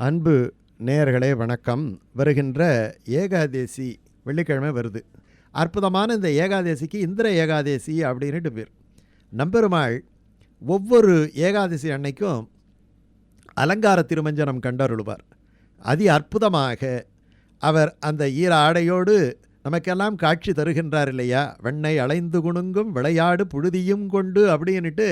அன்பு நேயர்களே வணக்கம். வருகின்ற ஏகாதேசி வெள்ளிக்கிழமை வருது. அற்புதமான இந்த ஏகாதேசிக்கு இந்திர ஏகாதேசி அப்படின்ட்டு பேர். நம்பெருமாள் ஒவ்வொரு ஏகாதசி அன்னைக்கும் அலங்கார திருமஞ்சனம் கண்டருளுவார். அதி அற்புதமாக அவர் அந்த ஈர ஆடையோடு நமக்கெல்லாம் காட்சி தருகின்றார் இல்லையா வெண்ணை அலைந்து குணுங்கும் விளையாடு புழுதியும் கொண்டு அப்படின்னுட்டு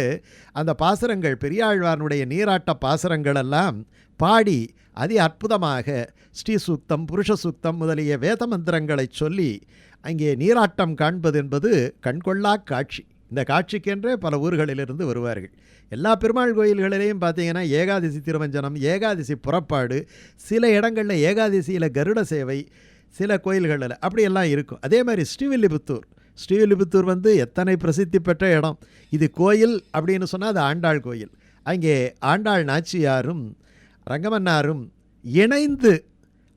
அந்த பாசுரங்கள் பெரியாழ்வானுடைய நீராட்ட பாசுரங்கள் எல்லாம் பாடி அதி அற்புதமாக ஸ்ரீ சூக்தம் புருஷ சூக்தம் முதலிய வேத மந்திரங்களை சொல்லி அங்கே நீராட்டம் காண்பது என்பது கண்கொள்ளா காட்சி. இந்த காட்சிக்கென்றே பல ஊர்களிலிருந்து வருவார்கள். எல்லா பெருமாள் கோயில்களிலையும் பார்த்தீங்கன்னா ஏகாதசி திருமஞ்சனம் ஏகாதசி புறப்பாடு சில இடங்களில் ஏகாதசியில் கருட சேவை சில கோயில்களில் அப்படியெல்லாம் இருக்கும். அதே மாதிரி ஸ்ரீவில்லிபுத்தூர். ஸ்ரீவில்லிபுத்தூர் வந்து எத்தனை பிரசித்தி பெற்ற இடம்? இது கோயில் அப்படின்னு சொன்னால் அது ஆண்டாள் கோயில். அங்கே ஆண்டாள் நாச்சியாரும் ரங்கமன்னாரும் இணைந்து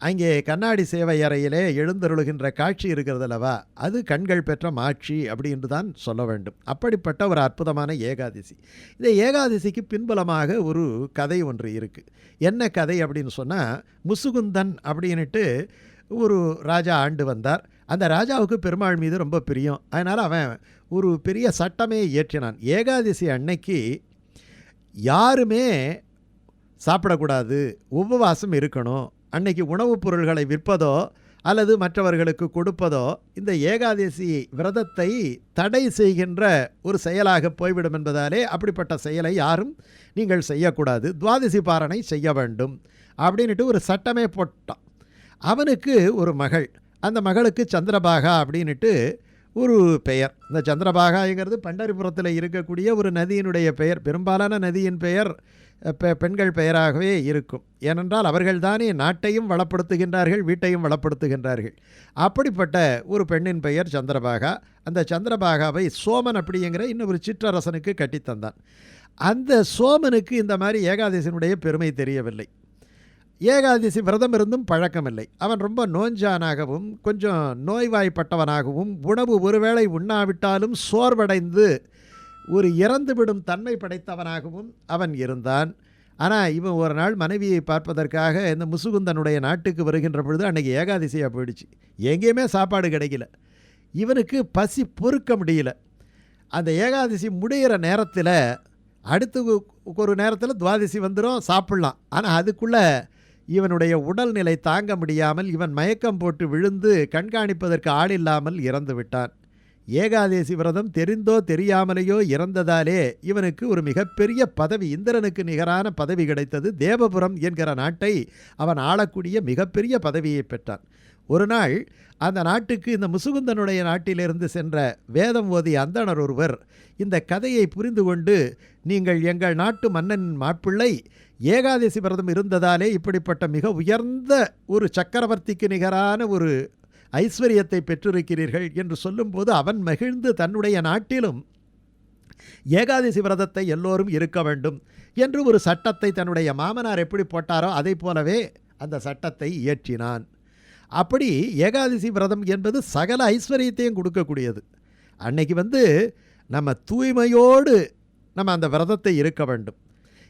அங்கே கண்ணாடி சேவை அறையிலே எழுந்தருளுகின்ற காட்சி இருக்கிறதல்லவா அது கண்கள் பெற்ற மாட்சி அப்படின்னு தான் சொல்ல வேண்டும். அப்படிப்பட்ட ஒரு அற்புதமான ஏகாதசி. இந்த ஏகாதசிக்கு பின்புலமாக ஒரு கதை ஒன்று இருக்குது என்ன கதை அப்படின்னு சொன்னால் முசுகுந்தன் அப்படின்னுட்டு ஒரு ராஜா ஆண்டு வந்தார். அந்த ராஜாவுக்கு பெருமாள் மீது ரொம்ப பிரியம். அதனால் அவன் ஒரு பெரிய சட்டமே இயற்றினான். ஏகாதசி அன்னைக்கு யாருமே சாப்பிடக்கூடாது. உபவாசம் இருக்கணும். அன்னைக்கு உணவுப் பொருள்களை விற்பதோ அல்லது மற்றவர்களுக்கு கொடுப்பதோ இந்த ஏகாதசி விரதத்தை தடை செய்கின்ற ஒரு செயலாக போய்விடும் என்பதாலே அப்படிப்பட்ட செயலை யாரும் நீங்கள் செய்யக்கூடாது. துவாதசி பாரணை செய்ய வேண்டும். அப்படின்ட்டு ஒரு சட்டமே போட்டான். அவனுக்கு ஒரு மகள். அந்த மகளுக்கு சந்திரபாகா அப்படின்ட்டு ஒரு பெயர். இந்த சந்திரபாகாங்கிறது பண்டரிபுரத்தில் இருக்கக்கூடிய ஒரு நதியினுடைய பெயர். பெரும்பாலான நதியின் பெயர் பெ பெண்கள் பெயராகவே இருக்கும். ஏனென்றால் அவர்கள்தானே நாட்டையும் வளப்படுத்துகின்றார்கள் வீட்டையும் வளப்படுத்துகின்றார்கள். அப்படிப்பட்ட ஒரு பெண்ணின் பெயர் சந்திரபாகா. அந்த சந்திரபாகாவை சோமன் அப்படிங்கிற இன்னொரு சிற்றரசனுக்கு கட்டித்தந்தான். அந்த சோமனுக்கு இந்த மாதிரி ஏகாதசியினுடைய பெருமை தெரியவில்லை. ஏகாதசி விரதம் இருந்தும் பழக்கமில்லை. அவன் ரொம்ப நோஞ்சானாகவும் கொஞ்சம் நோய்வாய்ப்பட்டவனாகவும் உணவு ஒருவேளை உண்ணாவிட்டாலும் சோர்வடைந்து ஒரு இறந்துவிடும் தன்மை படைத்தவனாகவும் அவன் இருந்தான். ஆனால் இவன் ஒரு நாள் மனைவியை பார்ப்பதற்காக இந்த முசுகுந்தனுடைய நாட்டுக்கு வருகின்ற பொழுது அன்றைக்கி ஏகாதசியாக போயிடுச்சு. எங்கேயுமே சாப்பாடு கிடைக்கல. இவனுக்கு பசி பொறுக்க முடியல. அந்த ஏகாதசி முடிகிற நேரத்தில் அடுத்து ஒரு நேரத்தில் துவாதசி வந்துடும் சாப்பிட்லாம். ஆனால் அதுக்குள்ளே இவனுடைய உடல்நிலை தாங்க முடியாமல் இவன் மயக்கம் போட்டு விழுந்து கண்காணிப்பதற்கு ஆள் இல்லாமல் இறந்து விட்டான். ஏகாதேசி விரதம் தெரிந்தோ தெரியாமலேயோ இறந்ததாலே இவனுக்கு ஒரு மிகப்பெரிய பதவி இந்திரனுக்கு நிகரான பதவி கிடைத்தது. தேவபுரம் என்கிற நாட்டை அவன் ஆளக்கூடிய மிகப்பெரிய பதவியை பெற்றான். ஒரு நாள் அந்த நாட்டுக்கு இந்த முசுகுந்தனுடைய நாட்டிலிருந்து சென்ற வேதம் ஓதிய அந்தணர் ஒருவர் இந்த கதையை புரிந்து கொண்டு நீங்கள் எங்கள் நாட்டு மன்னனின் மாப்பிள்ளை ஏகாதசி விரதம் இருந்ததாலே இப்படிப்பட்ட மிக உயர்ந்த ஒரு சக்கரவர்த்திக்கு நிகரான ஒரு ஐஸ்வர்யத்தை பெற்றிருக்கிறீர்கள் என்று சொல்லும்போது அவன் மகிழ்ந்து தன்னுடைய நாட்டிலும் ஏகாதசி விரதத்தை எல்லோரும் இருக்க வேண்டும் என்று ஒரு சட்டத்தை தன்னுடைய மாமனார் எப்படி போட்டாரோ அதை போலவே அந்த சட்டத்தை இயற்றினான். அப்படி ஏகாதசி விரதம் என்பது சகல ஐஸ்வர்யத்தையும் கொடுக்கக்கூடியது. அன்னைக்கு வந்து நம்ம தூய்மையோடு நம்ம அந்த விரதத்தை இருக்க வேண்டும்.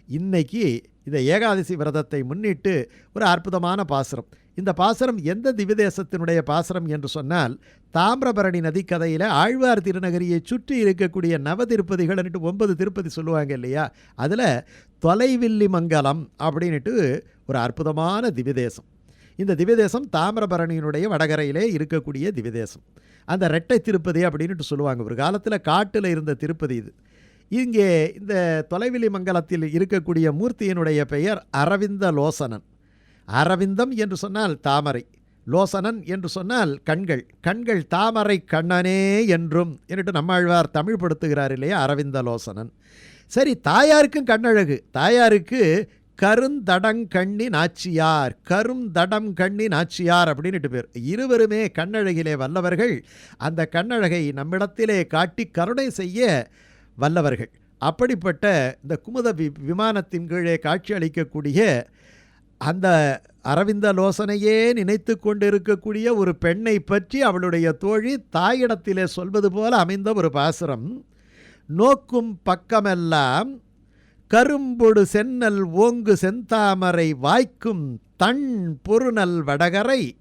இன்னைக்கு இந்த ஏகாதசி விரதத்தை முன்னிட்டு ஒரு அற்புதமான பாசுரம். இந்த பாசுரம் எந்த திவ்யதேசத்தினுடைய பாசுரம் என்று சொன்னால் தாமிரபரணி நதிக்கதையில் ஆழ்வார் திருநகரியை சுற்றி இருக்கக்கூடிய நவ திருப்பதிகள்னுட்டு ஒன்பது திருப்பதி சொல்லுவாங்க இல்லையா? அதில் தொலைவில்லி மங்கலம் அப்படின்ட்டு ஒரு அற்புதமான திவ்யதேசம். இந்த திவ்யதேசம் தாமிரபரணியினுடைய வடகரையிலே இருக்கக்கூடிய திவ்யதேசம் அந்த ரெட்டை திருப்பதி அப்படின்ட்டு சொல்லுவாங்க. ஒரு காலத்தில் காட்டில் இருந்த திருப்பதி இது. இங்கே இந்த தொலைவிலி மங்கலத்தில் இருக்கக்கூடிய மூர்த்தியினுடைய பெயர் அரவிந்த லோசனன். அரவிந்தம் என்று சொன்னால் தாமரை. லோசனன் என்று சொன்னால் கண்கள். கண்கள் தாமரை கண்ணனே என்றும் என்னட்டு நம்மாழ்வார் தமிழ் படுத்துகிறார் இல்லையா அரவிந்த லோசனன். சரி தாயாருக்கும் கண்ணழகு. தாயாருக்கு கருந்தடங்கண்ணி நாச்சியார் கருந்தடம் கண்ணி நாச்சியார் அப்படின்ட்டு பேர். இருவருமே கண்ணழகிலே வல்லவர்கள். அந்த கண்ணழகை நம்மிடத்திலே காட்டி கருணை செய்ய வல்லவர்கள். அப்படிப்பட்ட இந்த குமுத வி விமானத்தின் கீழே காட்சி அளிக்கக்கூடிய அந்த அரவிந்த லோசனையே நினைத்து கொண்டிருக்கக்கூடிய ஒரு பெண்ணை பற்றி அவளுடைய தோழி தாயிடத்திலே சொல்வது போல அமைந்த ஒரு பாசுரம். நோக்கும் பக்கமெல்லாம் கரும்பொடு சென்னல் ஓங்கு செந்தாமரை வாய்க்கும் தண் பொருநல் வடகரை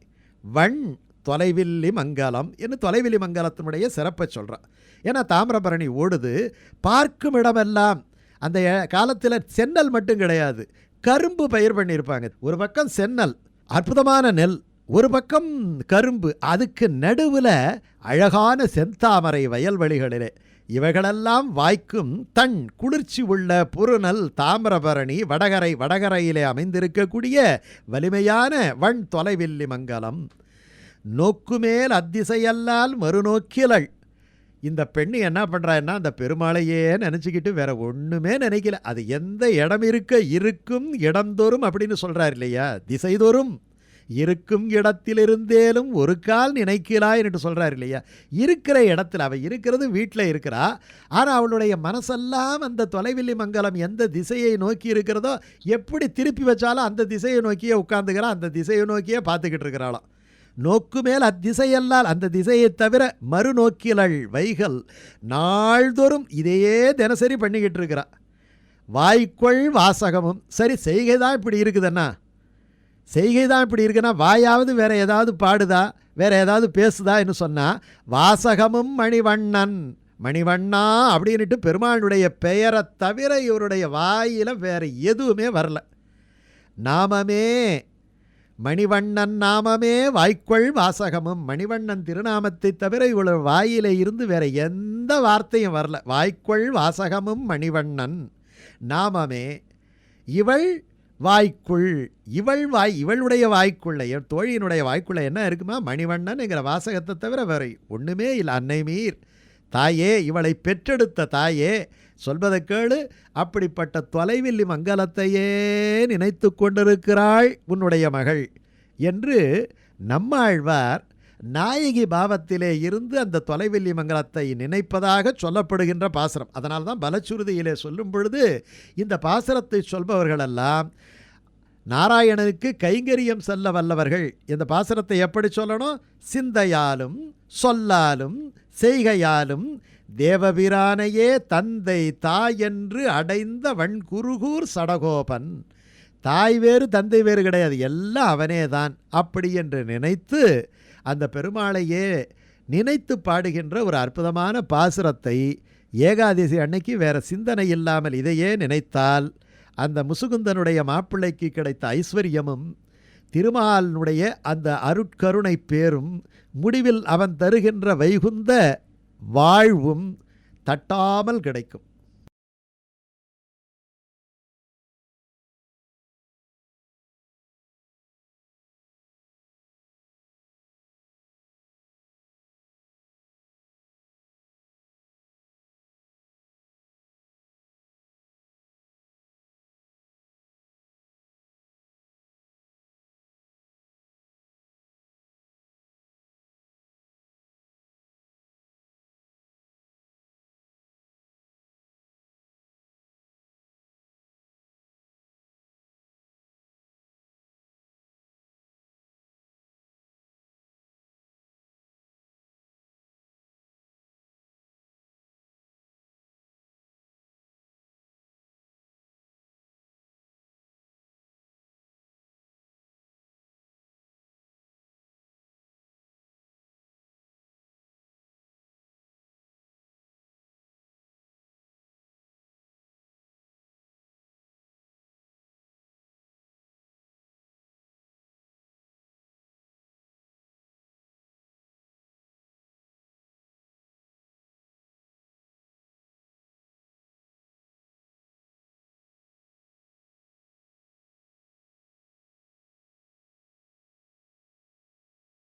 வண் தொலைவில்லி மங்கலம் என்று தொலைவில்லி மங்கலத்தினுடைய சிறப்பை சொல்கிறான் ஏன்னா தாமிரபரணி ஓடுது பார்க்கும் இடமெல்லாம் அந்த காலத்தில் சென்னல் மட்டும் கிடையாது கரும்பு பயிர் பண்ணியிருப்பாங்க. ஒரு பக்கம் சென்னல் அற்புதமான நெல் ஒரு பக்கம் கரும்பு. அதுக்கு நடுவில் அழகான செந்தாமரை வயல்வெளிகளிலே. இவைகளெல்லாம் வாய்க்கும் தன் குளிர்ச்சி உள்ள புருநல் தாமிரபரணி வடகரை வடகரையிலே அமைந்திருக்கக்கூடிய வலிமையான வண் தொலைவில்லி மங்கலம். நோக்குமேல் அத்திசையல்லால் மறுநோக்கிலள். இந்த பெண்ணு என்ன பண்ணுறான்னா அந்த பெருமாளையே நினச்சிக்கிட்டு வேற ஒன்றுமே நினைக்கல. அது எந்த இடம் இருக்க இருக்கும் இடந்தோறும் அப்படின்னு சொல்கிறார் இல்லையா? திசைதோறும். இருக்கும் இடத்திலிருந்தேலும் ஒரு கால் நினைக்கிறாய் என்று சொல்கிறார் இல்லையா? இருக்கிற இடத்துல அவள் இருக்கிறது வீட்டில் இருக்கிறா. ஆனால் அவளுடைய மனசெல்லாம் அந்த தொலைவில்லி மங்கலம் எந்த திசையை நோக்கி இருக்கிறதோ எப்படி திருப்பி வச்சாலும் அந்த திசையை நோக்கியே உட்காந்துக்கிறா அந்த திசையை நோக்கியே பார்த்துக்கிட்டு இருக்கிறாளாம். நோக்கு மேல் அத்திசையல்லால் அந்த திசையை தவிர மறுநோக்கிலள் வைகள் நாள்தோறும் இதையே தினசரி பண்ணிக்கிட்டு இருக்கிறா. வாய்க்குள் வாசகமும். சரி செய்கைதான் இப்படி இருக்குதுன்னா? செய்கை தான் இப்படி இருக்குன்னா வாயாவது வேற ஏதாவது பாடுதா? வேற ஏதாவது பேசுதா என்று சொன்னால் வாசகமும் மணிவண்ணன் மணிவண்ணா அப்படின்ட்டு பெருமாளுடைய பெயரை தவிர இவருடைய வாயில் வேற எதுவுமே வரல. நாமமே மணிவண்ணன் நாமமே வாய்க்கொள் வாசகமும் மணிவண்ணன் திருநாமத்தை தவிர இவ்வளவு வாயில இருந்து வேற எந்த வார்த்தையும் வரல. வாய்க்கொள் வாசகமும் மணிவண்ணன் நாமமே இவள் வாய்க்குள் இவள் வாய் இவளுடைய வாய்க்குள்ள என் தோழியினுடைய வாய்க்குள்ள என்ன இருக்குமா? மணிவண்ணன்ங்கிற வாசகத்தை தவிர வேற ஒன்றுமே இல்லை. அன்னை மீர் தாயே இவளை பெற்றெடுத்த தாயே சொல்வதை கேளு. அப்படிப்பட்ட தொலைவில்லி மங்கலத்தையே நினைத்து கொண்டிருக்கிறாள் உன்னுடைய மகள் என்று நம்மாழ்வார் நாயகி பாவத்திலே இருந்து அந்த தொலைவெள்ளி மங்கலத்தை நினைப்பதாக சொல்லப்படுகின்ற பாசரம். அதனால் தான் பலச்சுருதியிலே சொல்லும் பொழுது இந்த பாசரத்தை சொல்பவர்களெல்லாம் நாராயணனுக்கு கைங்கரியம் செல்ல வல்லவர்கள். இந்த பாசரத்தை எப்படி சொல்லணும்? சிந்தையாலும் சொல்லாலும் செய்கையாலும் தேவபிரானையே தந்தை தாய் என்று அடைந்த வன்குருகூர் சடகோபன். தாய் வேறு தந்தை வேறு கிடையாது. எல்லாம் அவனே தான். அப்படி என்று நினைத்து அந்த பெருமாளையே நினைத்து பாடுகின்ற ஒரு அற்புதமான பாசுரத்தை ஏகாதசி அன்னைக்கு வேறு சிந்தனை இல்லாமல் இதையே நினைத்தால் அந்த முசுகுந்தனுடைய மாப்பிள்ளைக்கு கிடைத்த ஐஸ்வர்யமும் திருமாலனுடைய அந்த அருட்கருணை பேரும் முடிவில் அவன் தருகின்ற வைகுந்த வாழ்வும் தட்டாமல் கிடைக்கும்.